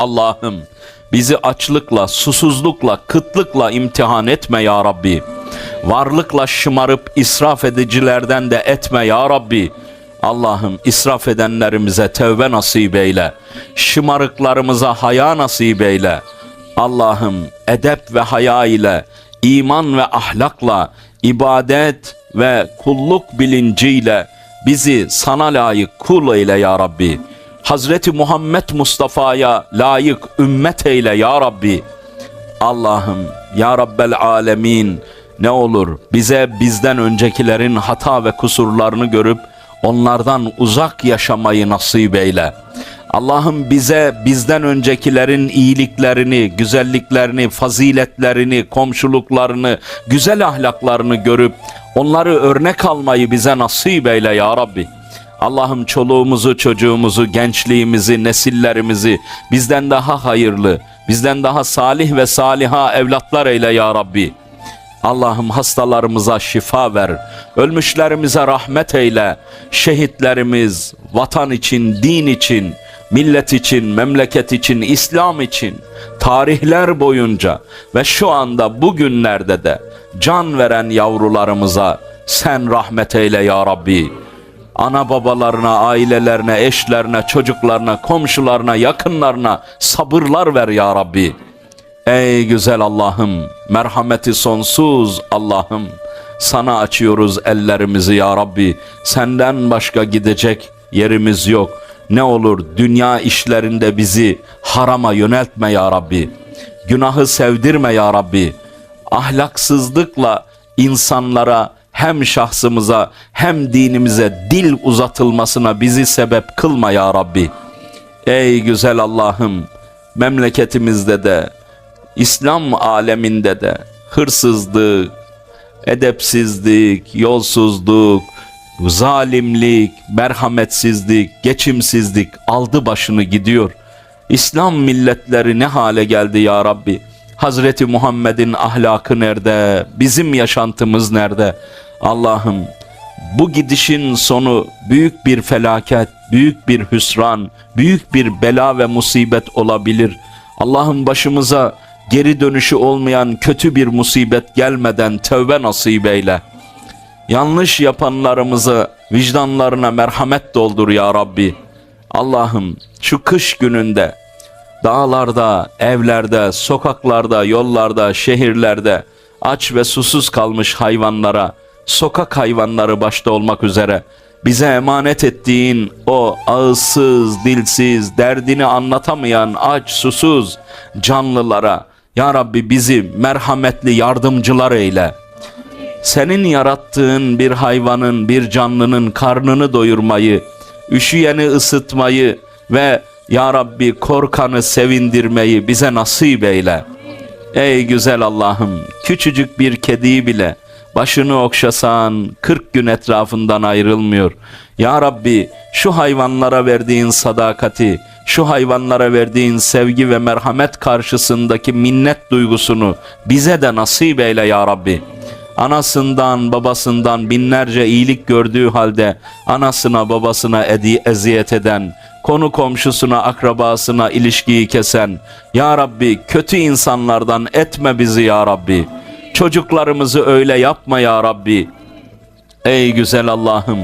Allah'ım bizi açlıkla, susuzlukla, kıtlıkla imtihan etme ya Rabbi. Varlıkla şımarıp israf edicilerden de etme ya Rabbi. Allah'ım israf edenlerimize tevbe nasip eyle. Şımarıklarımıza haya nasip eyle. Allah'ım edep ve haya ile, iman ve ahlakla, ibadet ve kulluk bilinciyle bizi sana layık kul eyle ya Rabbi. Hazreti Muhammed Mustafa'ya layık ümmet eyle ya Rabbi. Allah'ım ya Rabbel alemin ne olur bize bizden öncekilerin hata ve kusurlarını görüp onlardan uzak yaşamayı nasip eyle. Allah'ım bize bizden öncekilerin iyiliklerini, güzelliklerini, faziletlerini, komşuluklarını, güzel ahlaklarını görüp onları örnek almayı bize nasip eyle ya Rabbi. Allah'ım çoluğumuzu, çocuğumuzu, gençliğimizi, nesillerimizi bizden daha hayırlı, bizden daha salih ve saliha evlatlar eyle ya Rabbi. Allah'ım hastalarımıza şifa ver. Ölmüşlerimize rahmet eyle. Şehitlerimiz vatan için, din için, millet için, memleket için, İslam için tarihler boyunca ve şu anda bugünlerde de can veren yavrularımıza sen rahmet eyle ya Rabbi. Ana babalarına, ailelerine, eşlerine, çocuklarına, komşularına, yakınlarına sabırlar ver ya Rabbi. Ey güzel Allah'ım, merhameti sonsuz Allah'ım. Sana açıyoruz ellerimizi ya Rabbi. Senden başka gidecek yerimiz yok. Ne olur dünya işlerinde bizi harama yöneltme ya Rabbi. Günahı sevdirme ya Rabbi. Ahlaksızlıkla insanlara hem şahsımıza hem dinimize dil uzatılmasına bizi sebep kılma ya Rabbi. Ey güzel Allah'ım memleketimizde de İslam aleminde de hırsızlık, edepsizlik, yolsuzluk, zalimlik, merhametsizlik, geçimsizlik aldı başını gidiyor. İslam milletleri ne hale geldi ya Rabbi? Hazreti Muhammed'in ahlakı nerede? Bizim yaşantımız nerede? Allah'ım bu gidişin sonu büyük bir felaket, büyük bir hüsran, büyük bir bela ve musibet olabilir. Allah'ım başımıza geri dönüşü olmayan kötü bir musibet gelmeden tövbe nasip eyle. Yanlış yapanlarımızı vicdanlarına merhamet doldur ya Rabbi. Allah'ım şu kış gününde dağlarda, evlerde, sokaklarda, yollarda, şehirlerde aç ve susuz kalmış hayvanlara, sokak hayvanları başta olmak üzere bize emanet ettiğin o ağızsız, dilsiz, derdini anlatamayan aç, susuz canlılara ya Rabbi bizi merhametli yardımcılar eyle. Senin yarattığın bir hayvanın, bir canlının karnını doyurmayı, üşüyeni ısıtmayı ve ya Rabbi korkanı sevindirmeyi bize nasip eyle. Ey güzel Allah'ım küçücük bir kediyi bile başını okşasan 40 gün etrafından ayrılmıyor. Ya Rabbi şu hayvanlara verdiğin sadakati, şu hayvanlara verdiğin sevgi ve merhamet karşısındaki minnet duygusunu bize de nasip eyle ya Rabbi. Anasından babasından binlerce iyilik gördüğü halde anasına babasına edi eziyet eden, konu komşusuna akrabasına ilişkiyi kesen, Ya Rabbi kötü insanlardan etme bizi Ya Rabbi. Çocuklarımızı öyle yapma Ya Rabbi. Ey güzel Allah'ım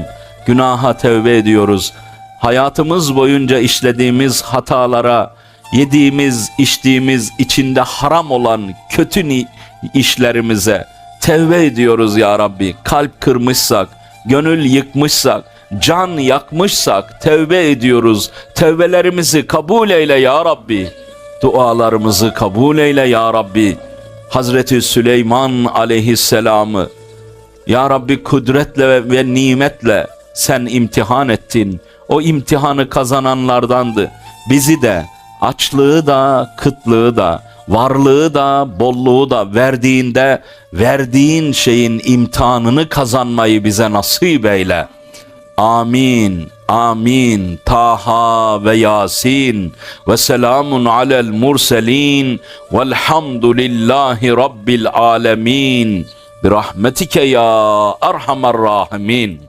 günaha tevbe ediyoruz. Hayatımız boyunca işlediğimiz hatalara, yediğimiz, içtiğimiz, içinde haram olan kötü işlerimize tevbe ediyoruz ya Rabbi. Kalp kırmışsak, gönül yıkmışsak, can yakmışsak tevbe ediyoruz. Tevbelerimizi kabul eyle ya Rabbi. Dualarımızı kabul eyle ya Rabbi. Hazreti Süleyman aleyhisselamı ya Rabbi kudretle ve, nimetle sen imtihan ettin. O imtihanı kazananlardandı. Bizi de açlığı da, kıtlığı da, varlığı da, bolluğu da verdiğinde verdiğin şeyin imtihanını kazanmayı bize nasip eyle. Amin. Amin. Taha ve Yasin ve selamun alel murselin velhamdülillahi rabbil alemin. Birahmetike ya erhamer rahimin.